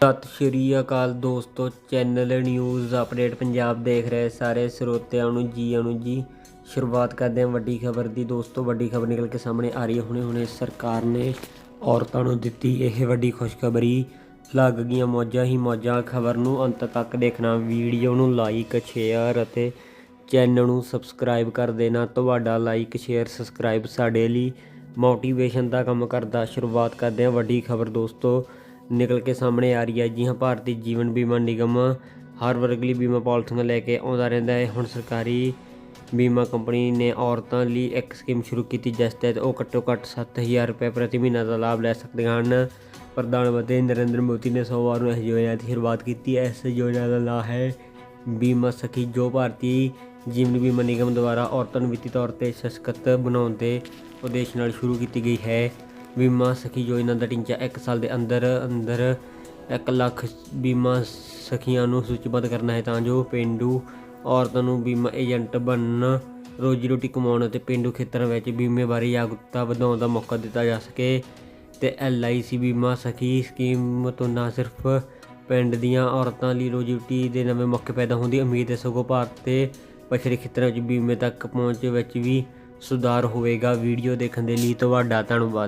ਸਤਿ ਸ਼੍ਰੀ ਅਕਾਲ ਦੋਸਤੋ, channel news update Punjab ਦੇਖ ਰਹੇ ਸਾਰੇ ਸਰੋਤਿਆਂ ਨੂੰ ਜੀ ਆਇਆਂ ਨੂੰ ਜੀ। ਸ਼ੁਰੂਆਤ ਕਰਦੇ ਹਾਂ ਵੱਡੀ ਖਬਰ ਦੀ। ਦੋਸਤੋ, ਵੱਡੀ ਖਬਰ ਨਿਕਲ ਕੇ ਸਾਹਮਣੇ ਆ ਰਹੀ ਹੈ। ਹੁਣੇ ਹੁਣੇ ਸਰਕਾਰ ਨੇ ਔਰਤਾਂ ਨੂੰ ਦਿੱਤੀ ਇਹ ਵੱਡੀ ਖੁਸ਼ਖਬਰੀ। ਲੱਗ ਗਈਆਂ ਮੌਜਾਂ ਹੀ ਮੌਜਾਂ। ਖਬਰ ਨੂੰ ਅੰਤ ਤੱਕ ਦੇਖਣਾ, ਵੀਡੀਓ ਨੂੰ ਲਾਈਕ, ਸ਼ੇਅਰ ਅਤੇ ਚੈਨਲ ਨੂੰ ਸਬਸਕ੍ਰਾਈਬ ਕਰ ਦੇਣਾ। ਤੁਹਾਡਾ ਲਾਈਕ, ਸ਼ੇਅਰ, ਸਬਸਕ੍ਰਾਈਬ ਸਾਡੇ ਲਈ ਮੋਟੀਵੇਸ਼ਨ ਦਾ ਕੰਮ ਕਰਦਾ। ਸ਼ੁਰੂਆਤ ਕਰਦੇ ਹਾਂ ਵੱਡੀ ਖਬਰ ਦੋਸਤੋ। ਨਿਕਲ ਕੇ ਸਾਹਮਣੇ ਆ ਰਹੀ ਹੈ। ਜੀ ਹਾਂ, ਭਾਰਤੀ ਜੀਵਨ ਬੀਮਾ ਨਿਗਮ ਹਰ ਵਰਗ ਲਈ ਬੀਮਾ ਪਾਲਿਸੀਆਂ ਲੈ ਕੇ ਆਉਂਦਾ ਰਹਿੰਦਾ ਹੈ। ਹੁਣ ਸਰਕਾਰੀ ਬੀਮਾ ਕੰਪਨੀ ਨੇ ਔਰਤਾਂ ਲਈ ਇੱਕ ਸਕੀਮ ਸ਼ੁਰੂ ਕੀਤੀ, ਜਿਸ ਤਹਿਤ ਉਹ ਘੱਟੋ ਘੱਟ 7000 ਰੁਪਏ ਪ੍ਰਤੀ ਮਹੀਨਾ ਦਾ ਲਾਭ ਲੈ ਸਕਦੀਆਂ ਹਨ। ਪ੍ਰਧਾਨ ਮੰਤਰੀ ਨਰਿੰਦਰ ਮੋਦੀ ਨੇ ਸੋਮਵਾਰ ਨੂੰ ਇਸ ਯੋਜਨਾ ਦੀ ਸ਼ੁਰੂਆਤ ਕੀਤੀ। ਹੈ ਇਸ ਯੋਜਨਾ ਦਾ ਨਾਮ ਹੈ ਬੀਮਾ ਸਖੀ, ਜੋ ਭਾਰਤੀ ਜੀਵਨ ਬੀਮਾ ਨਿਗਮ ਦੁਆਰਾ ਔਰਤਾਂ ਨੂੰ ਵਿੱਤੀ ਤੌਰ ਤੇ ਸਸ਼ਕਤ ਬਣਾਉਣ ਦੇ ਉਦੇਸ਼ ਨਾਲ ਸ਼ੁਰੂ ਕੀਤੀ ਗਈ ਹੈ। ਬੀਮਾ ਸਖੀ ਯੋਜਨਾ ਦਾ ਟੀਚਾ 1 ਸਾਲ ਦੇ ਅੰਦਰ ਅੰਦਰ 1 ਲੱਖ ਬੀਮਾ ਸਖੀਆਂ ਨੂੰ ਸੂਚੀਬੱਧ ਕਰਨਾ ਹੈ ਤਾਂ ਜੋ ਪਿੰਡੂ ਔਰਤਾਂ ਨੂੰ ਬੀਮਾ ਏਜੰਟ ਬਣਨ, ਰੋਜੀ ਰੋਟੀ ਕਮਾਉਣ ਅਤੇ ਪਿੰਡੂ ਖੇਤਰਾਂ ਵਿੱਚ ਬੀਮੇ ਬਾਰੇ ਜਾਗਰੂਕਤਾ ਵਧਾਉਣ ਦਾ ਮੌਕਾ ਦਿੱਤਾ ਜਾ ਸਕੇ। ਤੇ ਐਲਆਈਸੀ ਬੀਮਾ ਸਖੀ ਸਕੀਮ ਤੋਂ ਨਾ ਸਿਰਫ ਪਿੰਡ ਦੀਆਂ ਔਰਤਾਂ ਲਈ ਰੋਜੀ ਰੋਟੀ ਦੇ ਨਵੇਂ ਮੌਕੇ ਪੈਦਾ ਹੋਣ ਦੀ ਉਮੀਦ ਹੈ, ਸਗੋਂ ਭਾਰਤ ਤੇ ਪਛੜੇ ਖੇਤਰਾਂ ਵਿੱਚ ਬੀਮੇ ਤੱਕ ਪਹੁੰਚ ਵਿੱਚ ਵੀ ਸੁਧਾਰ ਹੋਵੇਗਾ। ਵੀਡੀਓ ਦੇਖਣ ਦੇ ਲਈ ਤੁਹਾਡਾ ਧੰਨਵਾਦ।